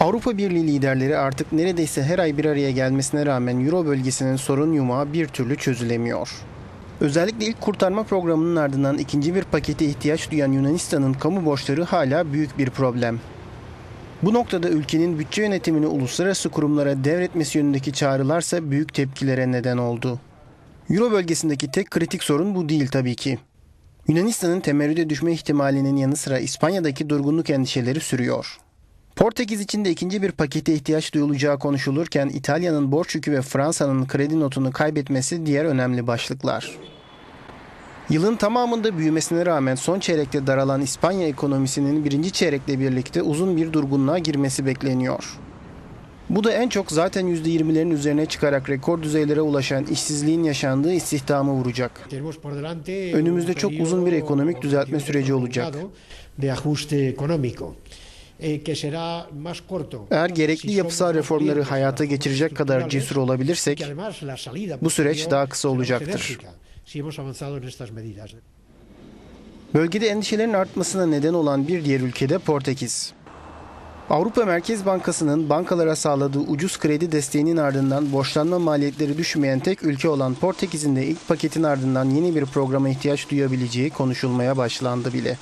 Avrupa Birliği liderleri artık neredeyse her ay bir araya gelmesine rağmen Euro bölgesinin sorun yumağı bir türlü çözülemiyor. Özellikle ilk kurtarma programının ardından ikinci bir pakete ihtiyaç duyan Yunanistan'ın kamu borçları hala büyük bir problem. Bu noktada ülkenin bütçe yönetimini uluslararası kurumlara devretmesi yönündeki çağrılarsa büyük tepkilere neden oldu. Euro bölgesindeki tek kritik sorun bu değil tabii ki. Yunanistan'ın temerrüde düşme ihtimalinin yanı sıra İspanya'daki durgunluk endişeleri sürüyor. Portekiz için de ikinci bir pakete ihtiyaç duyulacağı konuşulurken İtalya'nın borç yükü ve Fransa'nın kredi notunu kaybetmesi diğer önemli başlıklar. Yılın tamamında büyümesine rağmen son çeyrekte daralan İspanya ekonomisinin birinci çeyrekle birlikte uzun bir durgunluğa girmesi bekleniyor. Bu da en çok zaten %20'lerin üzerine çıkarak rekor düzeylere ulaşan işsizliğin yaşandığı istihdamı vuracak. Önümüzde çok uzun bir ekonomik düzeltme süreci olacak. Eğer gerekli yapısal reformları hayata geçirecek kadar cesur olabilirsek bu süreç daha kısa olacaktır. Bölgede endişelerin artmasına neden olan bir diğer ülke de Portekiz. Avrupa Merkez Bankası'nın bankalara sağladığı ucuz kredi desteğinin ardından borçlanma maliyetleri düşmeyen tek ülke olan Portekiz'in de ilk paketin ardından yeni bir programa ihtiyaç duyabileceği konuşulmaya başlandı bile.